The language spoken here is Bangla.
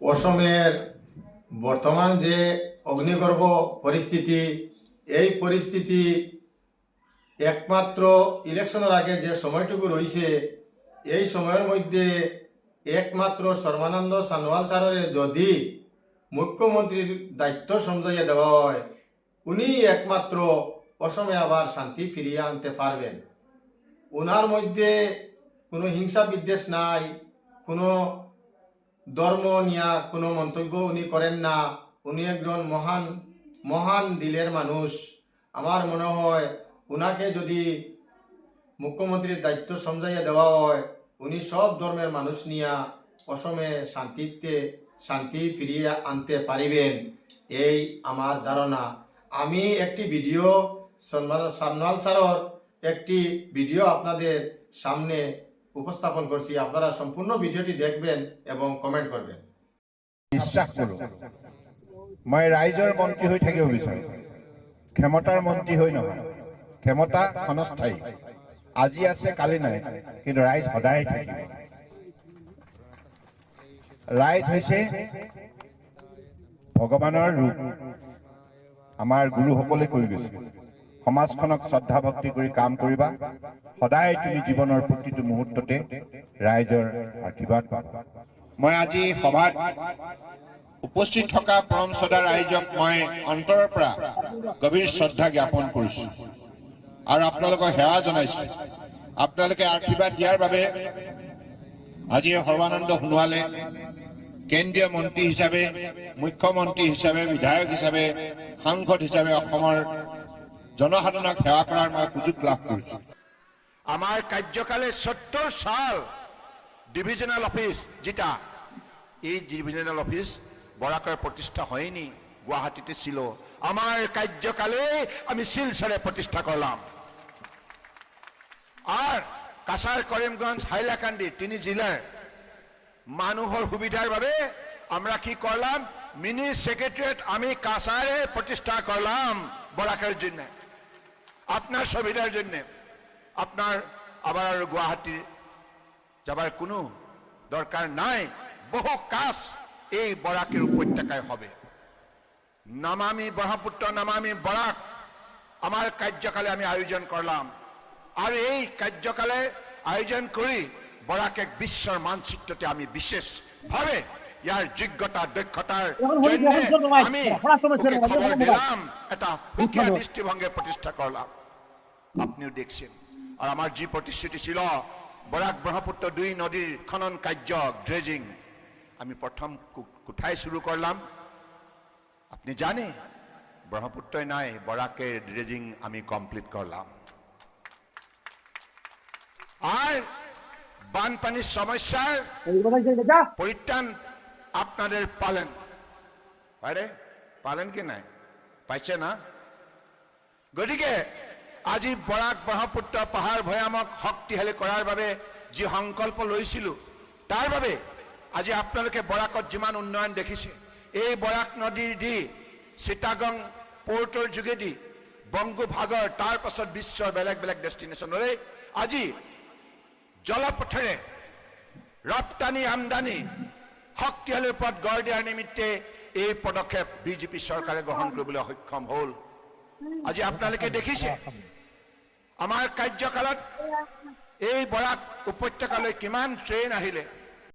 অসমের বর্তমান যে অগ্নিগর্ভ পরিস্থিতি, এই পরিস্থিতি একমাত্র ইলেকশনের আগে যে সময়টুকু রয়েছে, এই সময়ের মধ্যে একমাত্র সর্বানন্দ সানোয়াল স্যারের যদি মুখ্যমন্ত্রীর দায়িত্ব সমঝাইয়া দেওয়া হয়, উনি একমাত্র অসমে আবার শান্তি ফিরিয়ে আনতে পারবেন। ওনার মধ্যে কোনো হিংসা বিদ্বেষ নাই, কোনো ধর্ম নিয়া কোনো মন্তব্য উনি করেন না। উনি একজন মহান মহান দিলের মানুষ। আমার মনে হয় উনাকে যদি মুখ্যমন্ত্রীর দায়িত্ব সমঝাইয়া দেওয়া হয়, উনি সব ধর্মের মানুষ নিয়া অসমে শান্তিতে, শান্তি ফিরিয়ে আনতে পারিবেন। এই আমার ধারণা। আমি একটি ভিডিও সান্যাল স্যারর একটি ভিডিও আপনাদের সামনে উপস্থাপন করছি। আপনারা সম্পূর্ণ ভিডিওটি দেখবেন এবং কমেন্ট করবেন। বিশ্বাস কৰোঁ মই ৰাইজৰ মন্ত্ৰী হৈ থাকিব বিচাৰোঁ। ক্ষমতাৰ মন্ত্ৰী হৈ নহয়। ক্ষমতা ক্ষণস্থায়ী। আজি আছে, কালি নাই। কিন্তু ৰাইজ সদায় থাকিব। ৰাইজ হৈছে ভগৱানৰ ৰূপ। আমাৰ গুৰুসকলে কৈ গৈছে। সমাজখনক শ্ৰদ্ধা ভক্তি কৰি কাম কৰিবা। সদায় তুমি জীৱনৰ প্ৰতিটো মুহূৰ্ততে ৰাইজৰ আশীৰ্বাদ মই আজি সভাত উপস্থিত থকা পৰম শ্ৰদ্ধা ৰাইজক মই অন্তৰৰ পৰা গভীৰ শ্ৰদ্ধা জ্ঞাপন কৰিছো। আৰু আপোনালোকক সেৱা জনাইছো। আপোনালোকে আশীৰ্বাদ দিয়াৰ বাবে আজি সৰ্বানন্দ সোণোৱালে কেন্দ্ৰীয় মন্ত্ৰী হিচাপে মুখ্যমন্ত্ৰী হিচাপে বিধায়ক হিচাপে সাংসদ হিচাপে অসমৰ জনসাধাৰণক সেৱা কৰাৰ মই সুযোগ লাভ কৰিছো। আমার কার্যকালে সত্তর সাল ডিভিশনাল অফিস যেটা এই ডিভিশনাল অফিস বরাকর প্রতিষ্ঠা হয়নি গুয়াহাটিতে ছিল। আমার কার্যকালে আমি শিলচরে প্রতিষ্ঠা করলাম আর কাছাৰ কৰিমগঞ্জ হাইলাকান্দি, তিনি জিলাৰ মানুহৰ সুবিধাৰ বাবে আমরা কি করলাম? মিনি সেক্রেটারিয়েট আমি কাছারে প্রতিষ্ঠা করলাম বরাকের জন্য। আপনার সুবিধার জন্য। আপনার আবার গুয়াহাটি যাবার কোনো দরকার নাই। বহু কাজ এই বরাকের উপত্যকায় হবে। নামামি ব্রহ্মপুত্র, নামামি বরাক, আমার কার্যকালে আমি আয়োজন করলাম। আর এই কার্যকালে আয়োজন করি বরাকে বিশ্বৰ মানচিত্ৰতে আমি বিশেষ ভাবে ইয়াৰ যোগ্যতা দক্ষতাৰ জন্য আমি খবর দিলাম, এটা সুকীয়া দৃষ্টিভঙ্গে প্রতিষ্ঠা করলাম। আপনিও দেখছেন। আর আমার যে প্রতিশ্রুতি ছিল বরাক ব্রহ্মপুত্র দুই নদীর খনন কার্য ড্রেজিং আমি প্রথম কোথায় শুরু করলাম। আপনি জানে ব্রহ্মপুত্রই নাই বরাকের ড্রেজিং আমি কমপ্লিট করলাম। আর বানপানির সমস্যার পরিত্রাণ আপনাদের পালেন। আরে পালেন কি নাই? পাইছে না? গতিকে আজি বৰাক ব্ৰহ্মপুত্ৰ পাহাৰ ভৈয়ামক শক্তিশালী কৰাৰ বাবে যি সংকল্প লৈছিলো, তাৰ বাবে আজি আপোনালোকে বৰাকত যিমান উন্নয়ন দেখিছে, এই বৰাক নদীৰ দি চিটাগং পৰ্টৰ যোগেদি বংগোভাগৰ তাৰ পাছত বিশ্বৰ বেলেগ বেলেগ ডেষ্টিনেশ্যনলৈ আজি জলপথেৰে ৰপ্তানি, আমদানি, শক্তিশালী ওপৰত গঢ় দিয়াৰ নিমিত্তে এই পদক্ষেপ বিজেপি চৰকাৰে গ্ৰহণ কৰিবলৈ সক্ষম হ'ল। আজি আপোনালোকে দেখিছে আমাৰ কাৰ্যকালত এই বৰাক উপত্যকালৈ কিমান ট্ৰেইন আহিলে